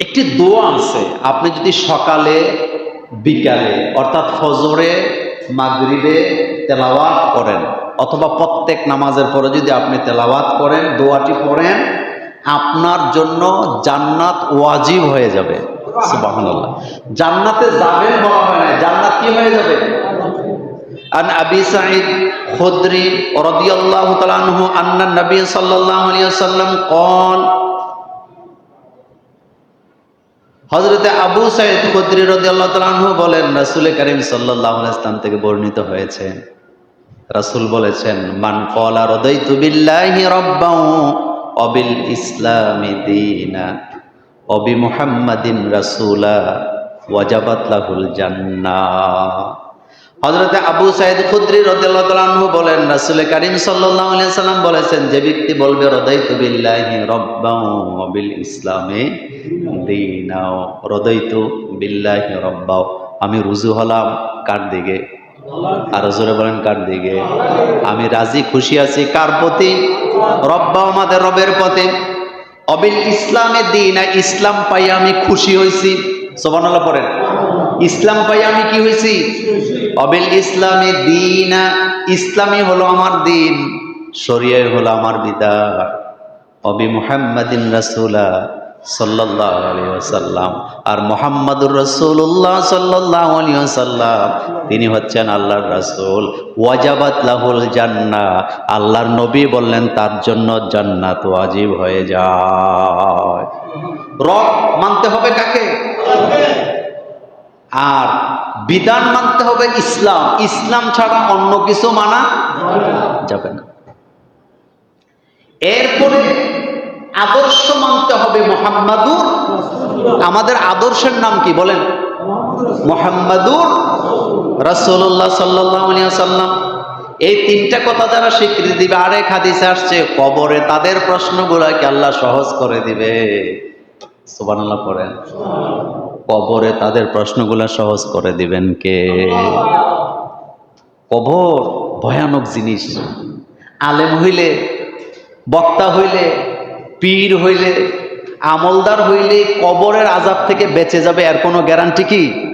একটি দোয়া আছে আপনি যদি সকালে বিকালে অর্থাৎ ফজরে মাগরিবে তেলাওয়াত করেন অথবা প্রত্যেক নামাজের পরে যদি আপনি তেলাওয়াত করেন দোয়াটি পড়েন আপনার জন্য জান্নাত ওয়াজিব হয়ে যাবে সুবহানাল্লাহ জান্নাতে যাবেন বলা হয় না জান্নাত কি হয়ে যাবে عن أبي سعيد خدري رضي الله تعالى عنه أن النبي صلى الله عليه وسلم قال হজরতে আবু সাইদ খুদ্রি রদিয়াল্লাহ তালাহু বলেন, রাসুল করিম সাল্লাহ ইসলাম থেকে বর্ণিত হয়েছে। রাসুল বলেছেন, মান কলা রদৈতু বিল্লাহি রব্বাউ অবিল ইসলামি দিনা, অবি মুহাম্মাদিন রাসুলা ওয়াজাবাত লাহুল জান্নাহ। হজরতে আবু সাইদ খুদ্রি রদু বলেন, রাসুল করিম সাল্লাম বলেছেন, যে ব্যক্তি বলবে হৃদয়তু বিল্লাহি রব্বাও বিল ইসলামে দিনাও হৃদয়তু বিল্লাহি রব্বাও। আমি রুজু হলাম কার দিকে? আরও জোরে বলেন, কার দিকে? আমি রাজি, খুশি আছি কার প্রতি? রব্বাও আমাদের রবের পথে অবিল ইসলামে দিন, ইসলাম পাই আমি খুশি হয়েছি সোবানাল্লাহ পড়েন। ইসলাম পাই আমি কি হয়েছি অবিল ইসলামে দিন ইসলামই হলো আমার দিন শরিয়ায় হলো আমার বিদায়। অবি মুহাম্মাদিন রাসূলা সাল্লাল্লাহু আলাইহি ওয়াসাল্লাম আর মুহাম্মাদুর রাসূলুল্লাহ সাল্লাল্লাহু আলাইহি ওয়াসাল্লাম তিনি হচ্ছেন আল্লাহর রাসূল। ওয়াজাবাত লাহুল জান্নাহ আল্লাহর নবী বললেন তার জন্য জান্নাত ওয়াজিব হয়ে যায়। রব মানতে হবে কাকে? আর বিধান মানতে হবে ইসলাম। ইসলাম ছাড়া অন্য কিছু মানা যাবে না। এরপরে আদর্শ মানতে হবে মোহাম্মদুর। আমাদের আদর্শের নাম কি বলেন? মোহাম্মদুর আলাইহি সাল্লাম এই তিনটা কথা যারা স্বীকৃতি দিবে, আরেক হাদিসে আসছে, কবরে তাদের প্রশ্নগুলাকে আল্লাহ সহজ করে দিবে। সুবহানাল্লাহ পড়েন। কবরে তাদের প্রশ্নগুলা সহজ করে দিবেন কে? কবর ভয়ানক জিনিস। আলেম হইলে, বক্তা হইলে, পীর হইলে, আমলদার হইলে কবরের আজাব থেকে বেঁচে যাবে এর কোনো গ্যারান্টি কি?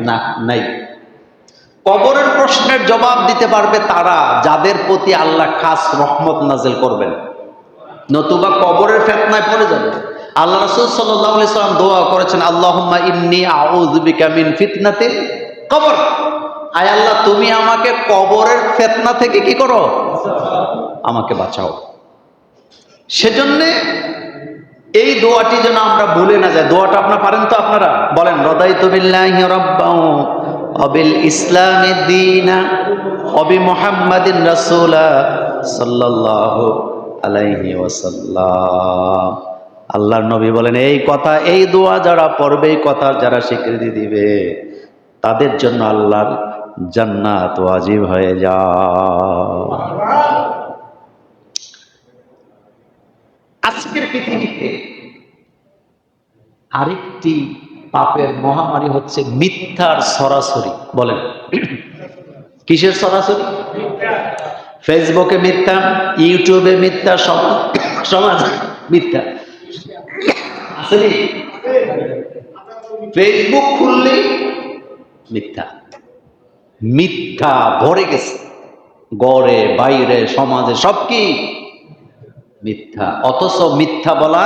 না, নাই। কবরের প্রশ্নের জবাব দিতে পারবে তারা যাদের প্রতি আল্লাহ খাস রহমত নাজেল করবেন। নতুবা কবরের ফেতনায় পড়ে যাবে। আল্লাহ রসুল সাল্লাম দোয়া করেছেন আল্লাহ কবর। আয় আল্লাহ, তুমি আমাকে কবরের ফেতনা থেকে কি করো? আমাকে বাঁচাও। সেজন্যে এই দোয়াটি যেন আমরা ভুলে না যাই। দোয়াটা আপনার পারেন তো আপনারা? বলেন, রদাইতু বিল্লাহি রাব্বাও অবিল ইসলামি দীনা অবি মুহাম্মাদিন রাসূলা সাল্লাল্লাহু আলাইহি ওয়াসাল্লাম। আল্লাহর নবী বলেন, এই কথা, এই দোয়া যারা পড়বে, এই কথা যারা স্বীকৃতি দিবে, তাদের জন্য আল্লাহর জান্নাত ওয়াজিব হয়ে যায়। আজকের পৃথিবীতে আরেকটি পাপের মহামারী হচ্ছে মিথ্যার সরাসরি। বলেন, কিসের সরাসরি? ফেসবুকে মিথ্যা, ইউটিউবে মিথ্যা, সমাজ মিথ্যা। আসলে ফেসবুক খুললেই মিথ্যা। মিথ্যা ভরে গেছে। গড়ে, বাইরে, সমাজে সব কি মিথ্যা। অথচ মিথ্যা বলা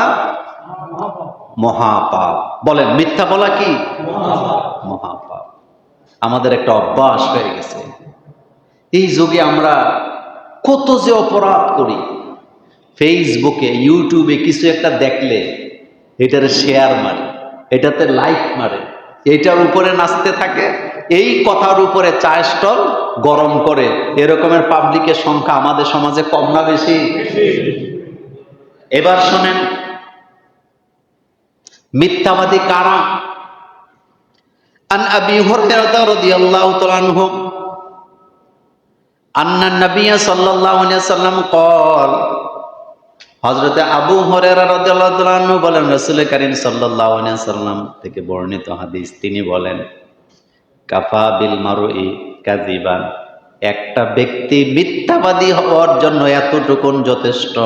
মহাপাপ। বলেন, মিথ্যা বলা কি? মহাপাপ। আমাদের একটা অভ্যাস হয়ে গেছে। এই যুগে আমরা কত যে অপরাধ করি ফেসবুকে ইউটিউবে কিছু একটা দেখলে এটার শেয়ার মারে এটাতে লাইক মারে এটার উপরে নাচতে থাকে এই কথার উপরে চায় স্টল গরম করে এরকমের পাবলিকের সংখ্যা আমাদের সমাজে কম না বেশি এবার শোনেন মিথ্যাবাদী কারা আন আবি হুরায়রা রাদিয়াল্লাহু তাআলা আনহু আন্না নবিয়া সাল্লাল্লাহু আলাইহি সাল্লাম قال হযরতে আবু তাআলা বলেন রাসূল করিম সাল্লাম থেকে বর্ণিত হাদিস, তিনি বলেন, কাফা বিল মারুই কাজিবান একটা ব্যক্তি মিথ্যাবাদী হওয়ার জন্য এতটুকুন যথেষ্ট।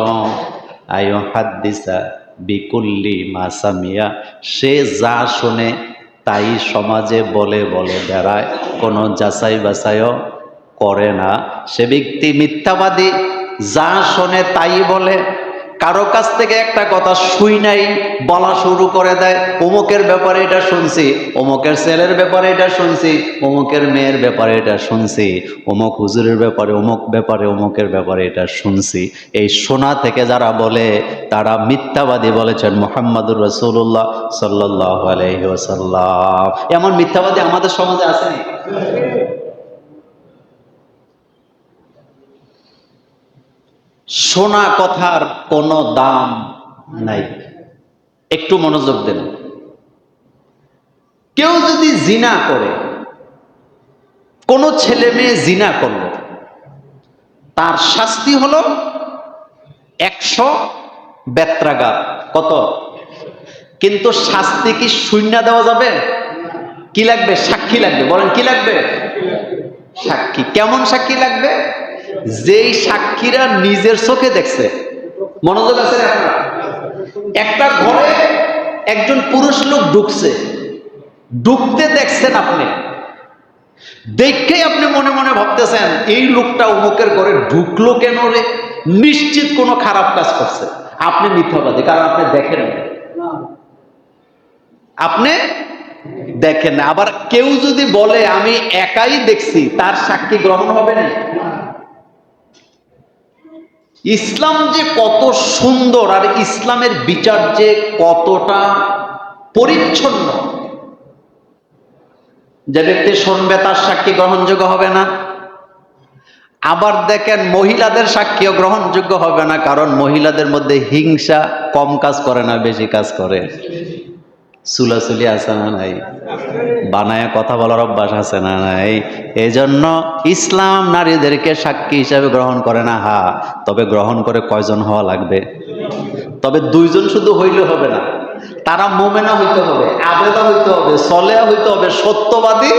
আয়ো হাদিসা বিকুল্লি মাসামিয়া সে যা শোনে তাই সমাজে বলে বলে বেড়ায়, কোনো যাচাই বাছাইও করে না। সে ব্যক্তি মিথ্যাবাদী, যা শোনে তাই বলে কারও কাছ থেকে একটা কথা শুই নাই, বলা শুরু করে দেয়, অমুকের ব্যাপারে এটা শুনছি, অমুকের ছেলের ব্যাপারে এটা শুনছি, অমুকের মেয়ের ব্যাপারে এটা শুনছি, অমুক হুজুরের ব্যাপারে, অমুক ব্যাপারে, অমুকের ব্যাপারে এটা শুনছি। এই শোনা থেকে যারা বলে, তারা মিথ্যাবাদী বলেছেন মোহাম্মদুর রসুল্লাহ সাল্লাহ আলহি ওসাল্লাম এমন মিথ্যাবাদী আমাদের সমাজে আসেনি শোনা কথার কোনো দাম নাই। একটু মনোযোগ দেন। কেউ যদি জিনা করে, কোনো ছেলে মেয়ে জিনা করল, তার শাস্তি হলো একশো বেত্রাঘাত। কত? কিন্তু শাস্তি কি শূন্য দেওয়া যাবে? কি লাগবে? সাক্ষী লাগবে। বলেন, কি লাগবে? সাক্ষী। কেমন সাক্ষী লাগবে? যেই সাক্ষীরা নিজের চোখে দেখছে, মনোযোগ আছে একটা ঘরে একজন পুরুষ লোক ঢুকছে, ঢুকতে দেখছেন আপনি। দেখে আপনি মনে মনে ভাবতেছেন, এই লোকটা অমুকের ঘরে ঢুকলো কেন রে? নিশ্চিত কোনো খারাপ কাজ করছে। আপনি মিথ্যাবাদী, কারণ আপনি দেখেন। আপনি দেখেন আবার কেউ যদি বলে, আমি একাই দেখছি, তার সাক্ষী গ্রহণ হবে না? ইসলাম যে কত সুন্দর আর ইসলামের বিচার যে কতটা পরিচ্ছন্ন, যে ব্যক্তি শুনবে তার সাক্ষী গ্রহণযোগ্য হবে না। আবার দেখেন মহিলাদের সাক্ষীও গ্রহণযোগ্য হবে না, কারণ মহিলাদের মধ্যে হিংসা কম কাজ করে না, বেশি কাজ করে। চুলাচুলি আছে না নাই? বানায় কথা বলার অভ্যাস আছে না নাই? এই জন্য ইসলাম নারীদেরকে সাক্ষী হিসাবে গ্রহণ করে না, হা। তবে গ্রহণ করে কয়জন হওয়া লাগবে? তবে দুইজন শুধু হইলে হবে না। তারা মোমেনা হইতে হবে আবেদা হইতে হবে সলেয়া হইতে হবে, সত্যবাদী।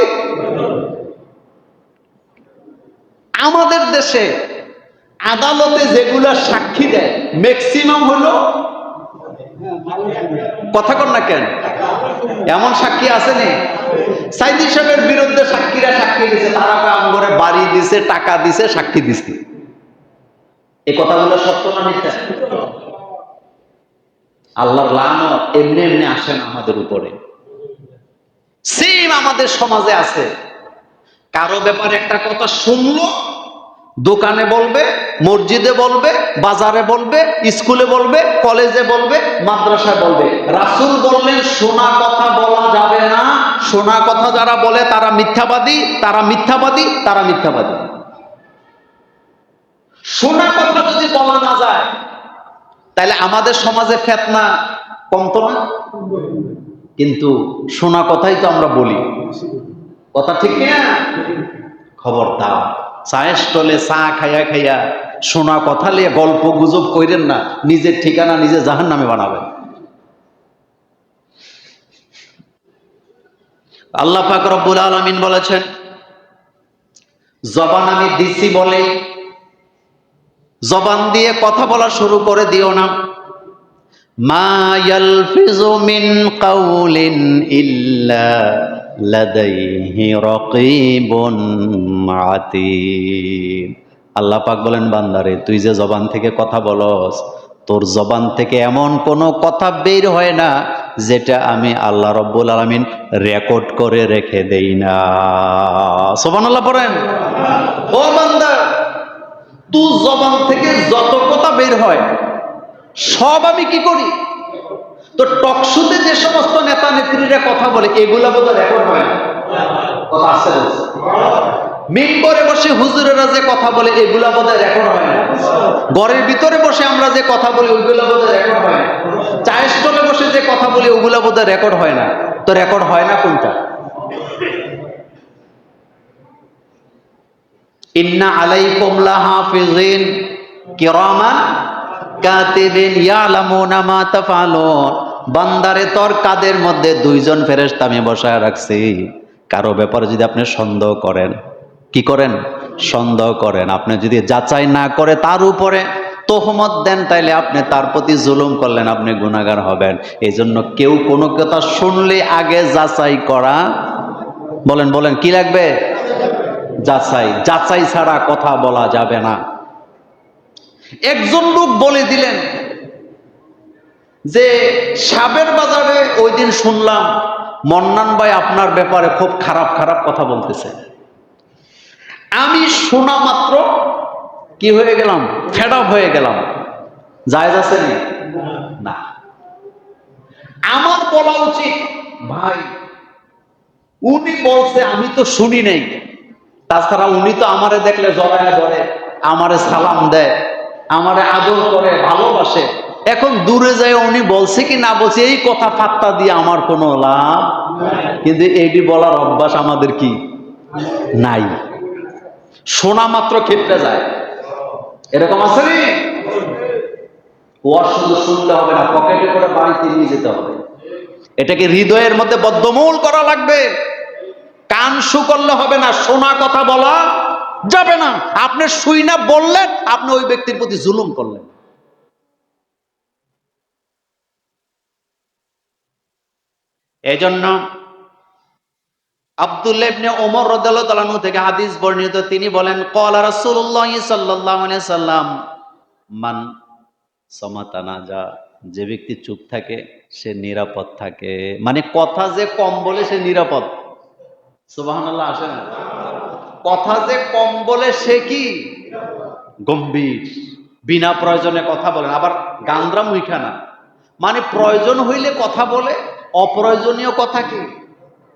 আমাদের দেশে আদালতে যেগুলা সাক্ষী দেয় ম্যাক্সিমাম হলো কথা কর না কেন? এমন সাক্ষী আসেনি? সাইদি সাহেবের বিরুদ্ধে সাক্ষীরা সাক্ষী দিছে, তারা কাম করে বাড়ি দিছে, টাকা দিছে, সাক্ষী দিছে। এই কথাগুলো সত্য না মিথ্যা? আল্লাহর লানো এমনি এমনি আসেন আমাদের উপরে। সেম আমাদের সমাজে আছে। কারও ব্যাপারে একটা কথা শুনলো দোকানে বলবে, মসজিদে বলবে, বাজারে বলবে, স্কুলে বলবে, কলেজে বলবে, মাদ্রাসায় বলবে। রাসুল বললেন, সোনা কথা বলা যাবে না। সোনা কথা যারা বলে, তারা মিথ্যাবাদী তারা মিথ্যাবাদী তারা মিথ্যাবাদী। শোনা কথা যদি বলা না যায়, তাহলে আমাদের সমাজে ফেতনা কমতো না? কিন্তু সোনা কথাই তো আমরা বলি। কথা ঠিক না খবরদার। চায়ের স্টলে চা খাইয়া খাইয়া শোনা কথা লিয়ে গল্প গুজব কইরেন না, নিজের ঠিকানা নিজে জাহান নামে বানাবেন। আল্লাহ পাক রব্বুল আলামিন বলেছেন, জবান আমি দিছি বলে, জবান দিয়ে কথা বলা শুরু করে দিও না। মা ইয়ালফিজু মিন কাউলিন ইল্লা লাদাইহি রাকিবুন আতীদ আল্লাহ পাক বলেন, বান্দারে, তুই যে জবান থেকে কথা বলস, তোর জবান থেকে এমন কোনো কথা বের হয় না যেটা আমি আল্লাহ রব্বুল আলমিন রেকর্ড করে রেখে দেই না। সোবান আল্লাহ পড়েন। ও বান্দা তুই জবান থেকে যত কথা বের হয়, সব আমি কি করি? তো টকশুতে যে সমস্ত নেতা নেত্রীরা কথা বলে, এগুলা বোধ রেকর্ড হয় কথা আছে মিম্বরে বসে হুজুরেরা যে কথা বলে রেকর্ড হয় ঘরের ভিতরে বসে আমরা যে কথা বলি, ওইগুলা বোধ রেকর্ড হয় না। বসে যে কথা বলি, ওগুলা রেকর্ড হয় না। তো রেকর্ড হয় না কোনটা? ইন্না আলাইকুম লাহাফিজিন কিরামান বান্দারে তোর কাদের মধ্যে দুইজন ফেরেশতা আমি বসায় রাখছি। কারও ব্যাপারে যদি আপনি সন্দেহ করেন, কি করেন? সন্দেহ করেন। আপনি যদি যাচাই না করে তার উপরে তোহমত দেন, তাইলে আপনি তার প্রতি জুলুম করলেন, আপনি গুণাগার হবেন। এই জন্য কেউ কোনো কথা শুনলে আগে যাচাই করা। বলেন বলেন, কি লাগবে? যাচাই। যাচাই ছাড়া কথা বলা যাবে না। একজন লোক বলে দিলেন যে, সাবের বাজারে ওই দিন শুনলাম, মন্নান ভাই আপনার ব্যাপারে খুব খারাপ খারাপ কথা বলতেছে। আমি শোনা মাত্র কি হয়ে গেলাম? ফেড হয়ে গেলাম। জায়জ আছে না? আমার বলা উচিত, ভাই, উনি বলছে, আমি তো শুনি নাই। তাছাড়া উনি তো আমারে দেখলে জড়ায় ধরে, আমারে সালাম দেয়। আমারে আদর করে, ভালোবাসে। এখন দূরে যায় উনি বলছে কি, না বলছে, এই কথা ফাত্তা দিয়ে আমার কোনো লাভ কিন্তু এটি বলার অভ্যাস আমাদের কি? নাই। শোনা মাত্র ক্ষেত্রে যায়। এরকম আছে নি? ওয়ার শুধু শুনতে হবে না, পকেটে করে বাড়িতে নিয়ে যেতে হবে। এটাকে হৃদয়ের মধ্যে বদ্ধমূল করা লাগবে। কান শু করলে হবে না শোনা কথা বলা যাবে না। আপনি শুই না, বললেন, আপনি ওই ব্যক্তির প্রতি জুলুম করলেন। এজন্য আব্দুল্লাহ ওমর থেকে হাদিস বর্ণিত, তিনি বলেন সাল্লাম, মান সমাতানা যা যে ব্যক্তি চুপ থাকে, সে নিরাপদ থাকে। মানে কথা যে কম বলে সে নিরাপদ। সুবহানাল্লাহ, আসে না। কথা যে কম বলে সে কি? গম্ভীর। বিনা প্রয়োজনে কথা বলে আবার গান্দ্রা মুইখানা মানে প্রয়োজন হইলে কথা বলে, অপ্রয়োজনীয় কথা কি?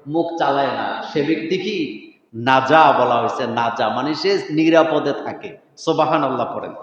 মুখ চালায় না। সে ব্যক্তি কি? নাজা বলা হয়েছে, নাজা। মানে সে নিরাপদে থাকে। সোবাহান আল্লাহ পড়েন।